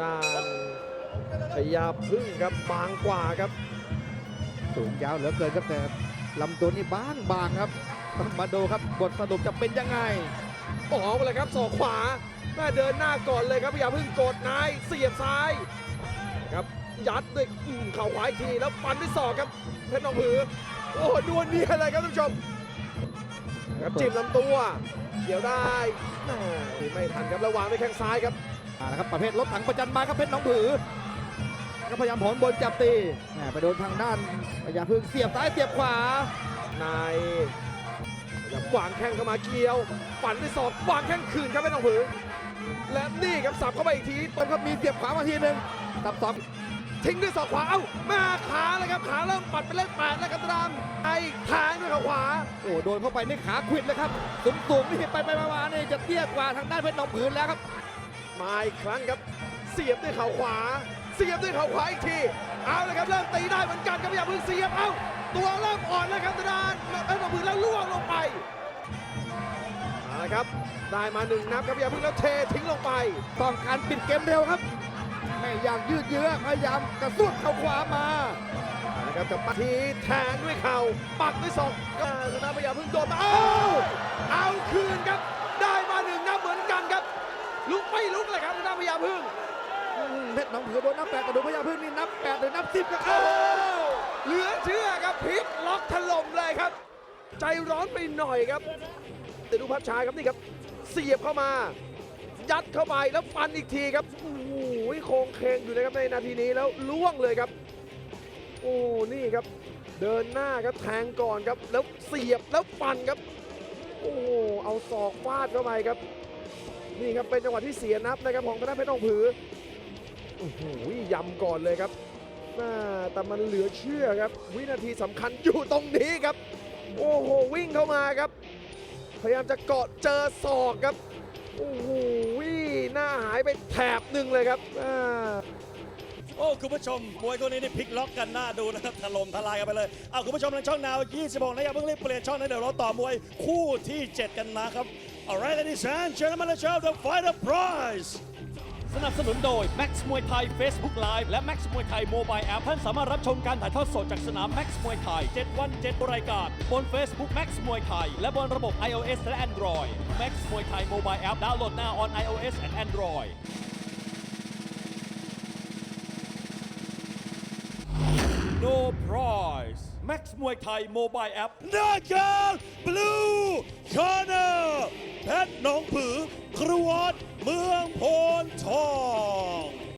ด้านพยาพึ่งครับบางกว่าครับ สูงยาวเหลือเกินครับแต่ลำตัวนี่บางบางครับต้องมาดูครับบทสรุปจะเป็นยังไงออกเลยครับศอกขวาแม่เดินหน้าก่อนเลยครับพยาพึ่งกดนายเสียบซ้ายครับยัดด้วยอืมเข่าขวาอีกทีแล้วฟันด้วยศอกครับเพชรหนองผือ โอ้โหดวลเนียเลยครับท่านผู้ชมครับจิ้มลำตัวเกี่ยวได้แม่ไม่ทันครับระวางด้วยแข้งซ้ายครับอ่า นะครับประเภทรถถังประจันมาครับเพชรน้องผือก็พยายามผลบนจับตีไปโดนทางด้านพยาพึ่งเสียบซ้ายเสียบขวานายยับวางแข้งเข้ามาเกี่ยวฝันด้วยศอกวางแข้งคืนครับเพชรหนองผือ และนี่ครับสับเข้าไปอีกทีต้นครับมีเสียบขวามาทีหนึ่งตับสองทิ้งด้วยศอกขวาเอ้ามาขาเลยครับขาเริ่มปัดเป็นเลขแปดแล้วครับตามไอ้แทงด้วยขาขวาโอ้โดนเข้าไปนี่ขาควิดเลยครับสูงสูงๆนี่ไปไปมามานี่จะเตี้ยกว่าทางด้านเพชรน้องผือแล้วครับ มาอีกครั้งครับ เสียบด้วยเข่าขวา เสียบด้วยเข่าขวาอีกที เอาเลยครับเริ่มตีได้เหมือนกันครับพยายามพึ่งเสียบ เอ้า ตัวเริ่มอ่อนแล้วครับตาดานเอ้ยมือแล้วล่วงลงไปเอาละครับได้มาหนึ่งนับครับพยายามพึ่งแล้วเททิ้งลงไป ต้องการปิดเกมเร็วครับ ไม่อยากยืดเยื้อพยายามกระซวกเข้าขวามานะครับกับปักทีแทงด้วยเข่าปักด้วยศอกก็ชนะพยาพึ่งโดนมา เอ้า เอาคืนครับ ลุกไม่ลุกเลยครับชนะพยาพึ่งอืมเพชรหนองผือโดนนับแปดกระดูกพญาพึ่งนี่นับแปดหรือนับสิบครับโอ้เหลือเชื่อครับพลิกล็อกถล่มเลยครับ ใจร้อนไปหน่อยครับแต่ดูภาพช้าครับนี่ครับ เสียบเข้ามา ยัดเข้าไปแล้วฟันอีกทีครับโอ้โหโครงเคงอยู่นะครับในนาทีนี้แล้วล่วงเลยครับ โอ้นี่ครับ เดินหน้าครับแทงก่อนครับ แล้วเสียบแล้วฟันครับ โอ้เอาศอกฟาดเข้าไปครับ นี่ครับเป็นจังหวะที่เสียนับนะครับของธนาเพชรทองผือโอ้โหยำก่อนเลยครับแต่มันเหลือเชื่อครับ วินาทีสำคัญอยู่ตรงนี้ครับ โอ้โหวิ่งเข้ามาครับ พยายามจะเกาะเจอศอกครับโอ้โหหน้าหายไปแถบหนึ่งเลยครับโอ้คุณผู้ชมมวยคู่นี้นี่พลิกล็อกกันหน้าดูนะครับถล่มทลายกันไปเลยเอาคุณผู้ชมทางช่องนาว26นะครับเพิ่งรีบเปลี่ยนช่องนะเดี๋ยวเราต่อมวยคู่ที่ 7 กันนะครับ Alright ladies and gentlemen let's show the fighter prize สนับสนุนโดย Max มวยไทย Facebook Live และ Max มวยไทย Mobile App ท่านสามารถรับชมการถ่ายทอดสดจากสนาม Max มวยไทย 7 วัน 7 รายการ บน Facebook Max มวยไทย และบนระบบ iOS และ Android Max มวยไทย Mobile App ดาวน์โหลดหน้า on iOS and Android No prize Max มวยไทย Mobile App Knockout Blue Corner เพชรห น้องผือ ครวญเมืองโพนทอง